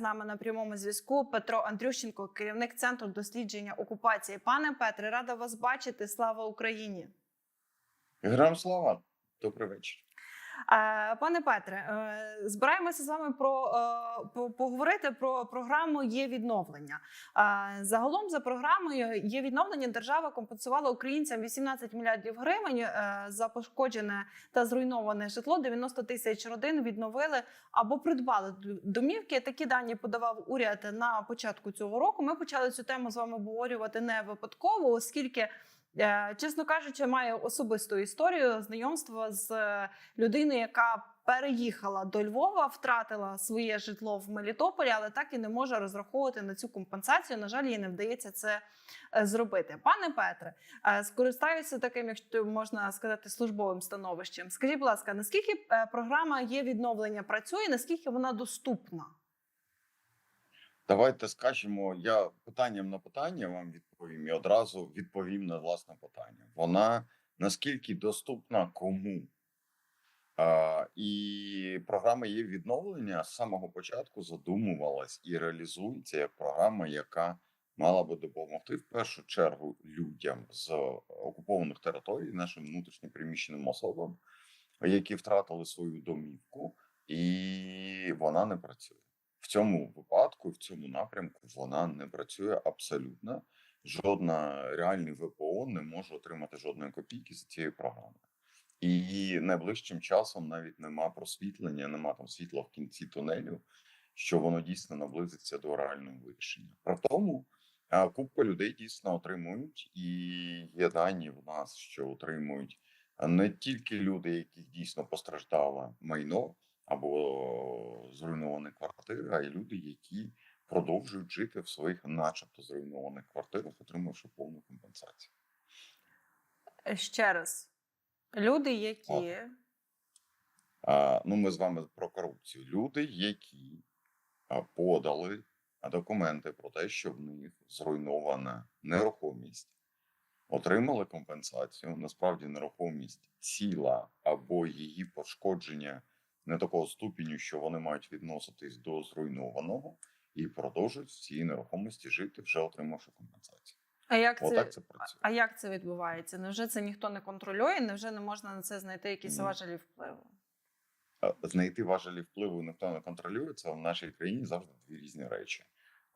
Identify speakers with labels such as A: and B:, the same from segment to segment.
A: з нами на прямому зв'язку Петро Андрющенко, керівник центру дослідження окупації. Пане Петре, рада вас бачити. Слава Україні!
B: Грам слава, добрий вечір.
A: Пане Петре, е, збираємося з вами про е, поговорити про програму є відновлення. Загалом за програмою є відновлення. Держава компенсувала українцям 18 мільярдів гривень е, за пошкоджене та зруйноване житло. 90 тисяч родин відновили або придбали домівки. Такі дані подавав уряд на початку цього року. Ми почали цю тему з вами обговорювати не випадково, оскільки. Е, Чесно кажучи, маю особисту історію знайомства з е, людиною, яка переїхала до Львова, втратила своє житло в Мелітополі, але так і не може розраховувати на цю компенсацію. На жаль, їй не вдається це е, зробити. Пане Петре, скористаюся таким, якщо можна сказати, службовим становищем. Скажіть, будь ласка, наскільки програма є відновлення працює, наскільки вона доступна?
B: Давайте скажемо, я питанням на питання вам відповім і одразу відповім на власне питання. Вона наскільки доступна кому? А, і програма є відновлення з самого початку задумувалась і реалізується як програма, яка мала би допомогти в першу чергу людям з окупованих територій, нашим внутрішньо переміщеним особам, які втратили свою домівку, і вона не працює. В цьому випадку, в цьому напрямку, вона не працює абсолютно. Жодна реальний ВПО не може отримати жодної копійки з цієї програми. І найближчим часом навіть нема просвітлення, нема там світла в кінці тунелю, що воно дійсно наблизиться до реального вирішення. При тому а, купа людей дійсно отримують, і є дані в нас, що отримують не тільки люди, яких дійсно постраждало майно або зруйновані квартири, а й люди, які продовжують жити в своїх, начебто, зруйнованих квартирах, отримавши повну компенсацію.
A: Е, Ще раз, люди, які
B: А, ну, ми з вами про корупцію. Люди, які подали документи про те, що в них зруйнована нерухомість, отримали компенсацію. Насправді нерухомість ціла або її пошкодження не такого ступеню, що вони мають відноситись до зруйнованого, і продовжують в цій нерухомості жити, вже отримавши компенсацію.
A: а як це,
B: Отак це
A: а-
B: працює.
A: а як це відбувається? Невже це ніхто не контролює? Невже не можна на це знайти якісь
B: Ні.
A: важелі впливу?
B: Знайти важелі впливу ніхто не контролює. Це в нашій країні завжди дві різні речі.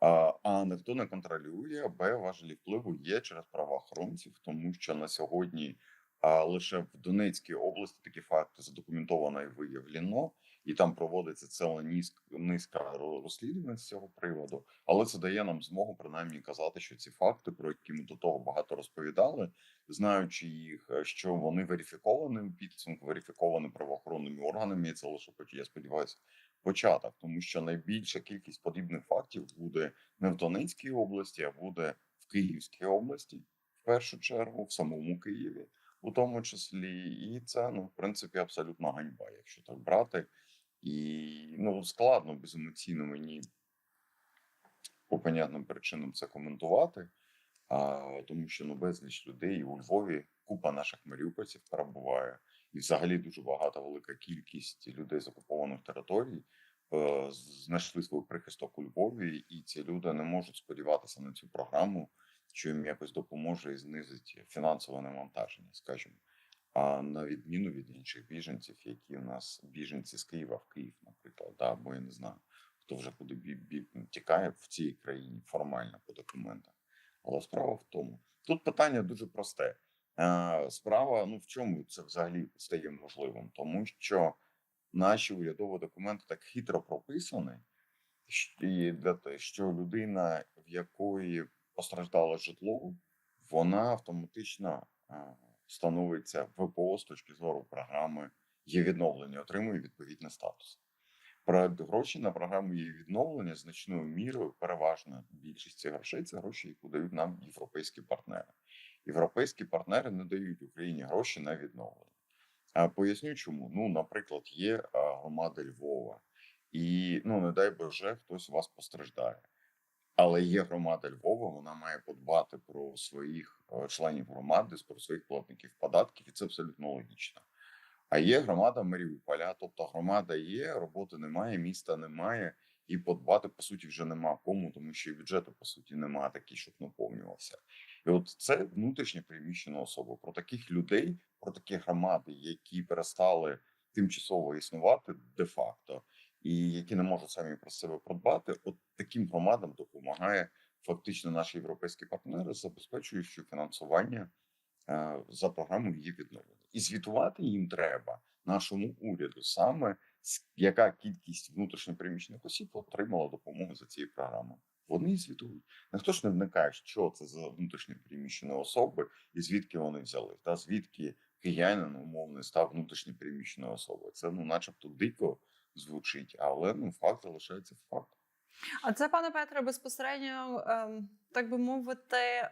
B: А, а ніхто не контролює, б важелі впливу є через правоохоронців, тому що на сьогодні а, лише в Донецькій області такі факти задокументовано і виявлено, і там проводиться ціла низка, розслідувань з цього приводу. Але це дає нам змогу принаймні казати, що ці факти, про які ми до того багато розповідали, знаючи їх, е, що вони верифіковані підсумку, верифіковані правоохоронними органами. І це лише я сподіваюся, початок, тому що найбільша кількість подібних фактів буде не в Донецькій області, а буде в Київській області, в першу чергу, в самому Києві, у тому числі, і це ну в принципі абсолютна ганьба, якщо так брати. І ну складно беземоційно мені по понятним причинам це коментувати. А, тому що ну безліч людей у Львові купа наших маріупольців перебуває, і взагалі дуже багата велика кількість людей з окупованих територій е, знайшли свій прихисток у Львові, і ці люди не можуть сподіватися на цю програму, що їм якось допоможе і знизить фінансове навантаження, скажімо. А на відміну від інших біженців, які у нас біженці з Києва в Київ, наприклад, да, або я не знаю, хто вже куди бі- бі- тікає в цій країні формально по документах. Але справа в тому, тут питання дуже просте. Справа, ну в чому це взагалі стає можливим? Тому що наші урядові документи так хитро прописані, що людина, в якої постраждало житло, вона автоматично е, становиться ВПО з точки зору програми є відновлення, отримує відповідний статус. Про гроші на програму є відновлення значною мірою, переважна більшість цих грошей це гроші, які дають нам європейські партнери. Європейські партнери не дають Україні гроші на відновлення. Поясню, чому. Ну, наприклад, є громада Львова, і ну не дай Боже, хтось вас постраждає. Але є громада Львова, вона має подбати про своїх е, членів громади, про своїх платників податків, і це абсолютно логічно. А є громада Маріуполя, тобто громада є, роботи немає, міста немає, і подбати по суті вже нема кому, тому що і бюджету по суті немає такий, щоб наповнювався. І от це внутрішньо переміщена особа. Про таких людей, про такі громади, які перестали тимчасово існувати де-факто, і які не можуть самі про себе продбати, от таким громадам допомагає фактично наші європейські партнери, забезпечуючи фінансування е, за програмою її відновлення. І звітувати їм треба нашому уряду саме яка кількість внутрішньопереміщених осіб отримала допомогу за цією програмою. Вони і звітують. Ніхто ж не вникає, що це за внутрішньопереміщені особи і звідки вони взяли, та звідки киянин умовний став внутрішньопереміщеною особою. Це ну, начебто дико звучить, але ну факт залишається фактом.
A: А це, пане Петре, безпосередньо, ем, так би мовити,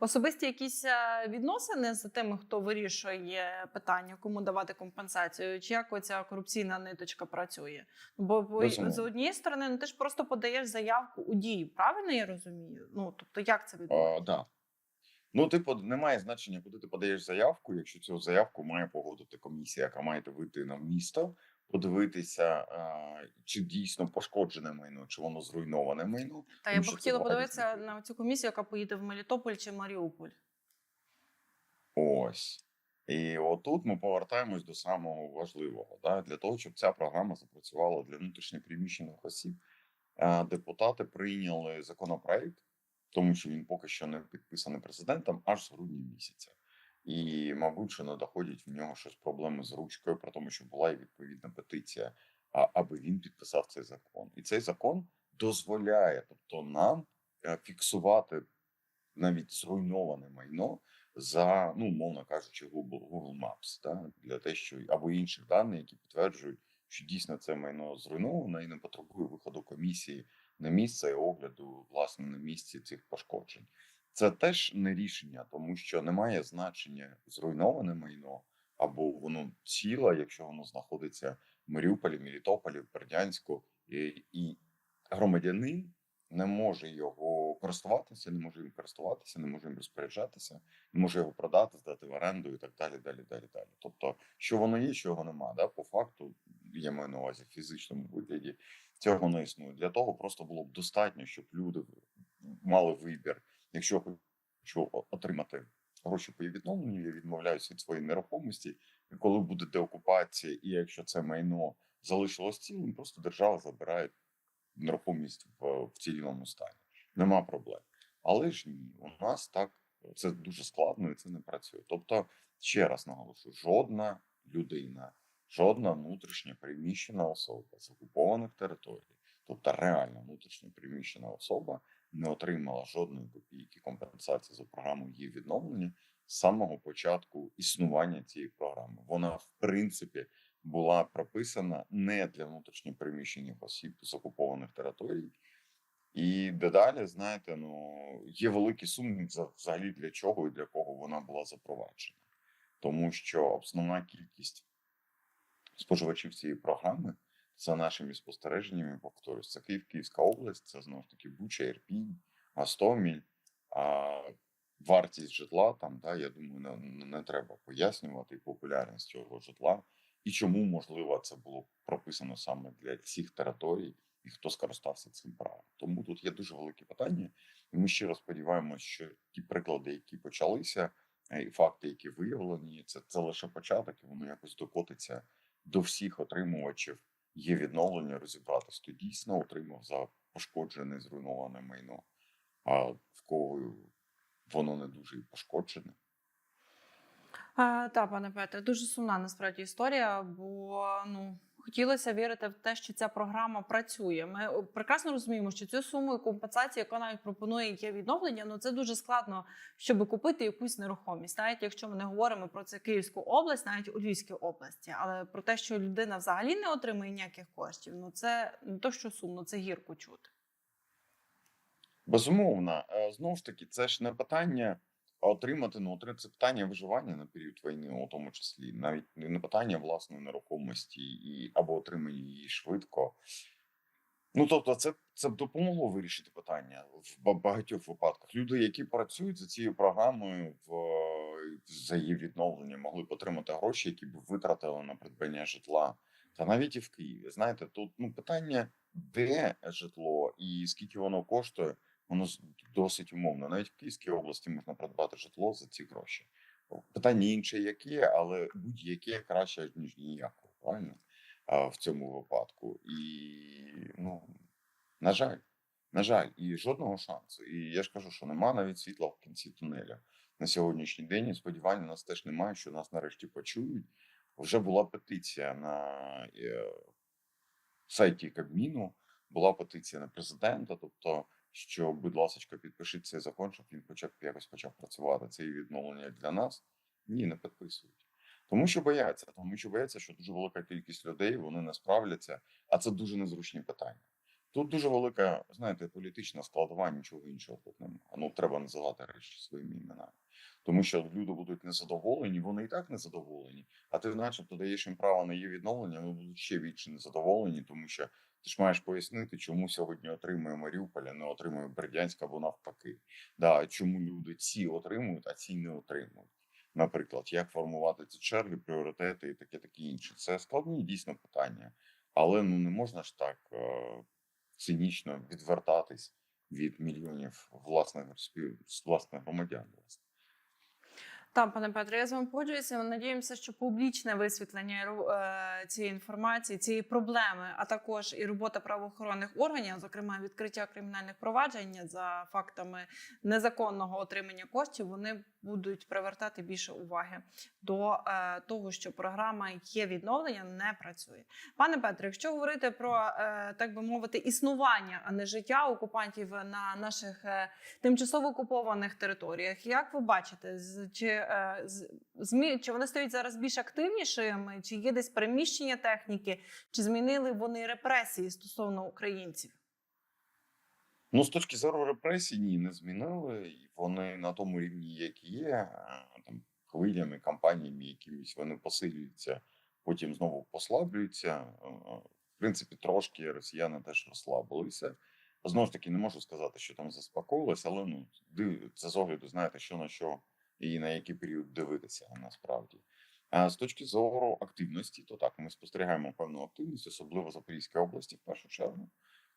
A: особисті якісь е, відносини з тими, хто вирішує питання, кому давати компенсацію, чи як оця корупційна ниточка працює? Бо
B: Безумовно.
A: з однієї сторони, ну ти ж просто подаєш заявку у дії, правильно я розумію? Ну тобто, як це відбувається?
B: А, да. Ну, типу, немає значення, куди ти подаєш заявку, якщо цю заявку має погодити комісія, яка має вийти на місто, подивитися, чи дійсно пошкоджене майно, чи воно зруйноване майно.
A: Та я б хотіла подивитися на цю комісію, яка поїде в Мелітополь чи Маріуполь.
B: Ось. І отут ми повертаємось до самого важливого. Да? Для того, щоб ця програма запрацювала для внутрішньопереміщених осіб, е, депутати прийняли законопроект, тому що він поки що не підписаний президентом аж з грудня місяця. І, мабуть, що не доходять в нього щось проблеми з ручкою, про тому, що була і відповідна петиція, аби він підписав цей закон. І цей закон дозволяє, тобто нам е, фіксувати навіть зруйноване майно за, ну, умовно кажучи, Google, Google Maps, да, для те, що або інших даних, які підтверджують, що дійсно це майно зруйновано і не потребує виходу комісії на місце і огляду власне на місці цих пошкоджень. Це теж не рішення, тому що немає значення зруйноване майно або воно ціле, якщо воно знаходиться в Маріуполі, Мелітополі, Бердянську, і, і громадянин не може його користуватися, не може їм користуватися, не може їм розпоряджатися, не може його продати, здати в оренду і так далі, далі, далі, далі. Тобто, що воно є, що його нема. Да? По факту, я маю на увазі в фізичному вигляді, цього не існує. Для того просто було б достатньо, щоб люди мали вибір. Якщо я хочу отримати гроші по її відновленню, я відмовляюся від своєї нерухомості. І коли буде деокупація, і якщо це майно залишилось цілим, просто держава забирає нерухомість в, в цілому стані. Нема проблем. Але ж ні, у нас так це дуже складно і це не працює. Тобто, ще раз наголошую: жодна людина, жодна внутрішньо переміщена особа з окупованих територій, тобто реально внутрішньо переміщена особа, не отримала жодної копійки компенсації за програму її відновлення з самого початку існування цієї програми. Вона, в принципі, була прописана не для внутрішньо переміщених осіб з окупованих територій. І дедалі, знаєте, ну є великий сумнів за взагалі для чого і для кого вона була запроваджена, тому що основна кількість споживачів цієї програми за нашими спостереженнями, повторюсь, це Київ, Київська область, це знову ж таки Буча, Ірпінь, Гастоміль, а вартість житла там, да, я думаю, не, не- треба пояснювати популярність цього житла і чому можливо це було прописано саме для всіх територій, і хто скористався цим правом. Тому тут є дуже велике питання, і ми щиро сподіваємося, що ті приклади, які почалися, е, і факти, які виявлені, це, це лише початок, і воно якось докотиться до всіх отримувачів. Є відновлення, розібратися, хто дійсно отримав за пошкоджене, зруйноване майно, а в кого воно не дуже і пошкоджене.
A: А, та, пане Петре, дуже сумна насправді історія, бо ну хотілося вірити в те, що ця програма працює. Ми прекрасно розуміємо, що цю суму компенсації, яку навіть пропонує є відновлення, ну це дуже складно, щоб купити якусь нерухомість, навіть якщо ми не говоримо про це Київську область, навіть у Львівській області. Але про те, що людина взагалі не отримує ніяких коштів, ну це не то, що сумно, це гірко чути.
B: Безумовно, Е, знову ж таки, це ж не питання отримати, ну отримати це питання виживання на період війни, у тому числі, навіть не питання власної нерухомості і або отримання її швидко. Ну тобто, це, це б допомогло вирішити питання в ба- багатьох випадках. Люди, які працюють за цією програмою в за її відновлення, могли б отримати гроші, які б витратили на придбання житла. Та навіть і в Києві. Знаєте, тут ну питання де житло і скільки воно коштує, воно досить умовно. Навіть в Київській області можна придбати житло за ці гроші. Питання інше, яке, але будь-яке краще ніж ніякого, правильно? А, в цьому випадку. І ну на жаль, на жаль, і жодного шансу. І я ж кажу, що нема навіть світла в кінці тунеля на сьогоднішній день. І сподівання нас теж немає, що нас нарешті почують. Вже була петиція на е, сайті Кабміну, була петиція на президента. Тобто, що, будь ласка, підпишіть цей закон, щоб він почав якось почав працювати. Це і відновлення для нас. Ні, не підписують. Тому що бояться, тому що бояться, що дуже велика кількість людей вони не справляться, а це дуже незручні питання. Тут дуже велика, знаєте, політична складова, нічого іншого тут немає. Ну треба називати речі своїми іменами. Тому що люди будуть незадоволені, вони і так незадоволені. А ти, начебто, даєш їм право на її відновлення, вони будуть ще більше незадоволені, тому що ти ж маєш пояснити, чому сьогодні отримує Маріуполь, а не отримує Бердянськ або навпаки. Да, чому люди ці отримують, а ці не отримують. Наприклад, як формувати ці черги, пріоритети і таке таке інше. Це складні дійсно питання, але ну не можна ж так е- цинічно відвертатись від мільйонів власних власних громадян. Власне.
A: Так, пане Петре, я з вами погоджуюся. Надіємося, що публічне висвітлення е, цієї інформації, цієї проблеми, а також і робота правоохоронних органів, зокрема відкриття кримінальних проваджень за фактами незаконного отримання коштів, вони будуть привертати більше уваги до е, того, що програма є відновлення не працює. Пане Петре, якщо говорити про е, так би мовити існування, а не життя окупантів на наших тимчасово окупованих територіях. Як ви бачите, чи, змі, чи вони стають зараз більш активнішими, чи є десь переміщення техніки, чи змінили вони репресії стосовно українців?
B: Ну, з точки зору репресій, ні, не змінили. І вони на тому рівні, які є, е, там хвилями, кампаніями, якимись вони посилюються, потім знову послаблюються. Е, В принципі, трошки росіяни теж розслабилися. Знову ж таки, не можу сказати, що там заспокоїлось, але ну це з огляду, знаєте, що на що і на який період дивитися насправді. З точки зору активності, то так, ми спостерігаємо певну активність, особливо Запорізькій області, в першу чергу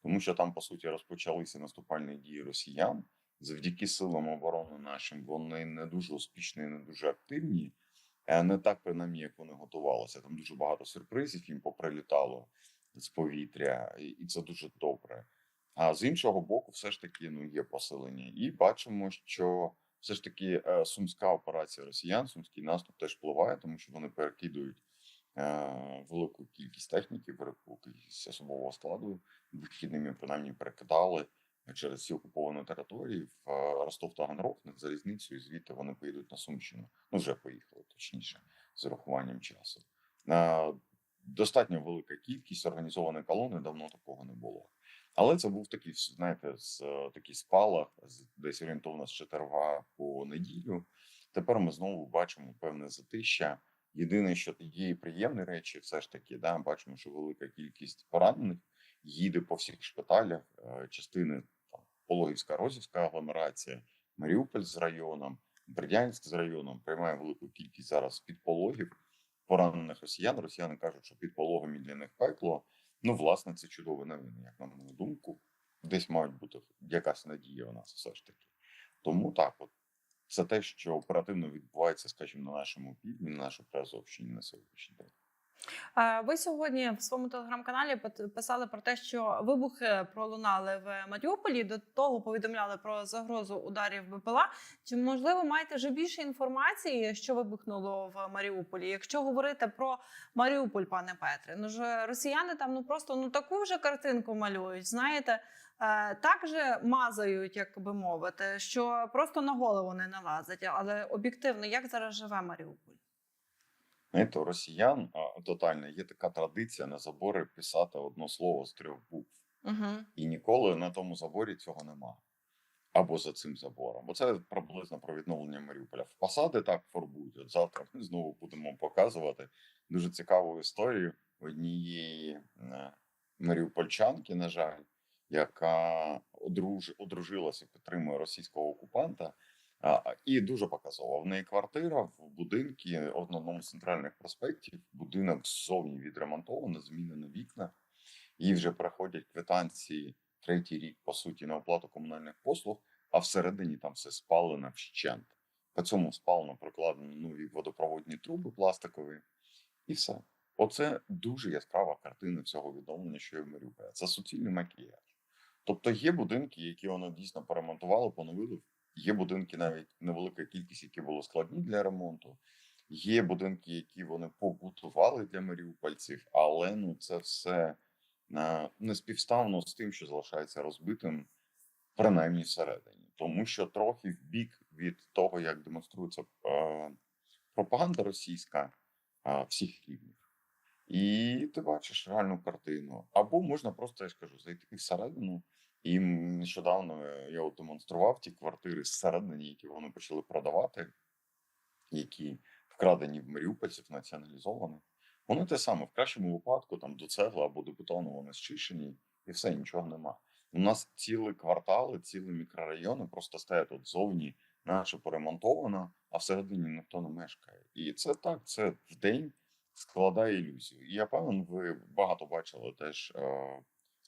B: тому що там по суті розпочалися наступальні дії росіян. Завдяки силам оборони нашим вони не дуже успішні, не дуже активні, Е, не так принаймні, як вони готувалися. Там дуже багато сюрпризів їм поприлітало з повітря, і це дуже добре. А з іншого боку, все ж таки ну є посилення, і бачимо, що все ж таки е, сумська операція росіян, сумський наступ теж впливає, тому що вони перекидують е, велику кількість техніки, велику кількість особового складу вихідними принаймні перекидали через ці окуповані території в е, Ростов Таганрог на залізницю, і звідти вони поїдуть на Сумщину. Ну вже поїхали, точніше, з урахуванням часу. Достатньо велика кількість організованої колони, давно такого не було. Але це був такий, знаєте, з е, такий спалах, десь орієнтовно з четверга по неділю. Тепер ми знову бачимо певне затища. Єдине, що є приємні речі, все ж таки, да, бачимо, що велика кількість поранених їде по всіх шпиталях, е, частини там Пологівська, Розівська агломерація, Маріуполь з районом, Бердянськ з районом приймає велику кількість зараз підпологів поранених росіян. Росіяни кажуть, що під пологами для них пекло. Ну, власне, це чудові новини, як на мою думку. Десь мають бути якась надія у нас все ж таки. Тому так, от це те, що оперативно відбувається, скажімо, на нашому півдні, на нашій Приазовщині на сьогоднішній день.
A: Е, Ви сьогодні в своєму телеграм-каналі писали про те, що вибухи пролунали в Маріуполі. До того повідомляли про загрозу ударів БПЛА. Чи можливо маєте вже більше інформації, що вибухнуло в Маріуполі? Якщо говорити про Маріуполь, пане Петре, ну ж росіяни там ну просто ну таку вже картинку малюють. Знаєте, е, так же мазають, як би мовити, що просто на голову не налазить. Але об'єктивно, як зараз живе Маріуполь?
B: Знаєте, у росіян тотально є така традиція на забори писати одно слово з трьох букв.
A: Угу.
B: І ніколи на тому заборі цього нема. Або за цим забором. Бо це приблизно про відновлення Маріуполя. В посади так фарбують. От завтра ми знову будемо показувати дуже цікаву історію однієї маріупольчанки, на жаль, яка одруж... одружилася, підтримує російського окупанта. І дуже показово. В неї квартира в будинку в одному з центральних проспектів. Будинок ззовні відремонтовано, змінено вікна. їй вже приходять квитанції третій рік, по суті, на оплату комунальних послуг, а всередині там все спалено вщент. По цьому спалено прокладено нові водопроводні труби пластикові, і все. Оце дуже яскрава картина цього відомлення, що в Маріуполі. Це суцільний макіяж. Тобто є будинки, які вони дійсно поремонтували, поновили. Є будинки, навіть невелика кількість, які були складні для ремонту. Є будинки, які вони побутували для маріупольців, але ну це все е, не співставно з тим, що залишається розбитим, принаймні всередині. Тому що трохи в бік від того, як демонструється е, пропаганда російська е, всіх рівнів. І ти бачиш реальну картину. Або можна просто, я ж кажу, зайти всередину. І нещодавно е, я от демонстрував ті квартири зсередині, які вони почали продавати, які вкрадені в маріупольців, націоналізовані. Вони те саме, в кращому випадку, там до цегли або до бетону вони зчищені, і все, нічого нема. У нас цілі квартали, цілі мікрорайони просто стоять от зовні, наче поремонтовано, а всередині ніхто не мешкає. І це так, це в день складає ілюзію. І я певен, ви багато бачили теж е,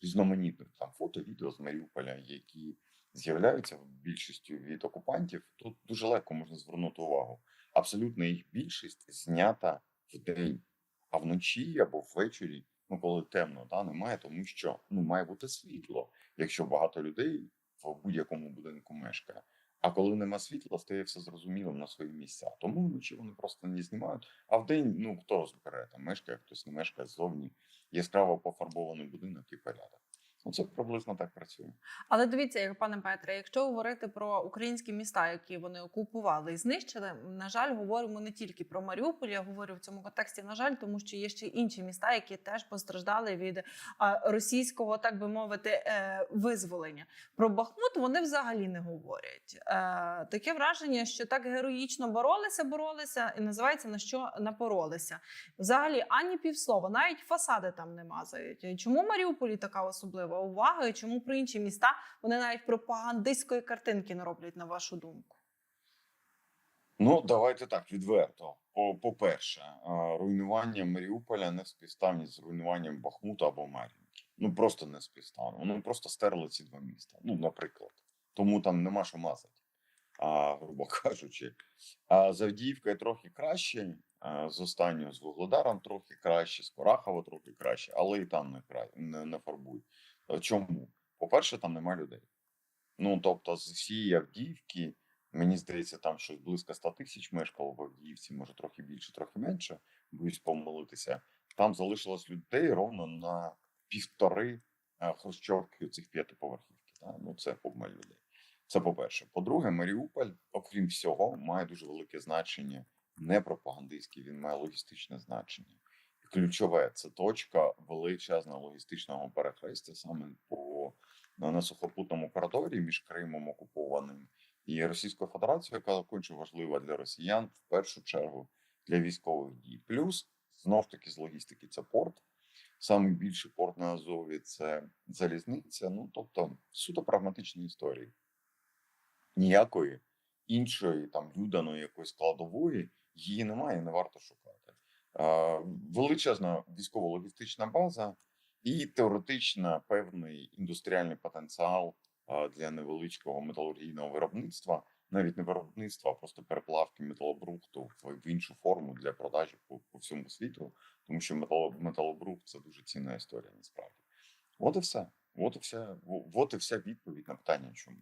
B: різноманітних там фото, відео з Маріуполя, які з'являються більшістю від окупантів. Тут дуже легко можна звернути увагу. Абсолютно їх більшість знята в день, а вночі або ввечері, ну коли темно, да, немає, тому що ну має бути світло, якщо багато людей в будь-якому будинку мешкає. А коли нема світла, стає все зрозумілим на свої місця. Тому вночі вони просто не знімають. А вдень, ну хто збере там мешкає, хтось не мешкає ззовні, яскраво пофарбований будинок і порядок. Ну це приблизно так працює.
A: Але дивіться, як пане Петре, якщо говорити про українські міста, які вони окупували і знищили, на жаль, говоримо не тільки про Маріуполь. Я говорю в цьому контексті, на жаль, тому що є ще інші міста, які теж постраждали від російського, так би мовити, е, визволення. Про Бахмут вони взагалі не говорять. Е, таке враження, що так героїчно боролися, боролися, і називається на що напоролися. Взагалі ані півслова, навіть фасади там не мазають. Чому Маріуполі така особлива увага? І чому про інші міста вони навіть пропагандистської картинки не роблять, на вашу думку?
B: Ну, давайте так, відверто. По- По-перше, а, руйнування Маріуполя не співставні з руйнуванням Бахмута або Мар'їнки. Ну просто не співставно. Вони просто стерли ці два міста. Ну, наприклад. Тому там нема що мазати, а, грубо кажучи. А з Авдіївкою трохи краще, з останнього з Вугледаром трохи краще, з Корахова трохи краще, але і там не, кра... не, не фарбують. А Чому? По-перше, там нема людей. Ну, тобто, з всієї Авдіївки. Мені здається, там щось близько 100 тисяч мешкало в Авдіївці, може трохи більше, трохи менше. Боюсь помилитися. Там залишилось людей ровно на півтори е, хрущовки цих п'ятиповерхівки. Да? Ну це обмаль людей. Це по-перше. По-друге, Маріуполь, окрім всього, має дуже велике значення, не пропагандистське, він має логістичне значення. Ключове це точка величезного логістичного перехрестя саме по на, на сухопутному коридорі між Кримом окупованим і Російською Федерацією, яка конче важлива для росіян в першу чергу для військових дій. Плюс знов таки з логістики це порт. Саме більший порт на Азові це залізниця. Ну тобто суто прагматичні історії. Ніякої іншої там люданої якоїсь складової її немає, не варто шукати. Величезна військово-логістична база і теоретично певний індустріальний потенціал для невеличкого металургійного виробництва, навіть не виробництва, а просто переплавки металобрухту в, іншу форму для продажі по, по всьому світу, тому що метало, металобрухт це дуже цінна історія насправді. От і все. От і вся, от і вся відповідь на питання, чому.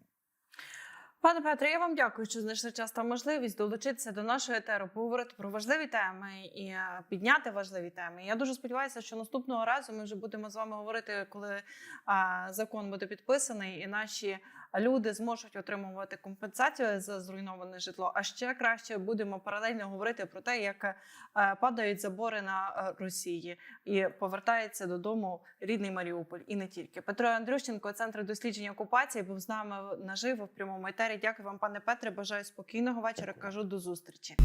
A: Пане Петре, я вам дякую, що знайшли час та можливість долучитися до нашої етеру, поговорити про важливі теми і е, підняти важливі теми. Я дуже сподіваюся, що наступного разу ми вже будемо з вами говорити, коли закон буде підписаний, і наші люди зможуть отримувати компенсацію за зруйноване житло. А ще краще будемо паралельно говорити про те, як е, падають забори на е, Росії і повертається додому рідний Маріуполь, і не тільки. Петро Андрющенко, центр дослідження окупації, був з нами наживо в прямому етері. Дякую вам, пане Петре. Бажаю спокійного вечора. Кажу до зустрічі.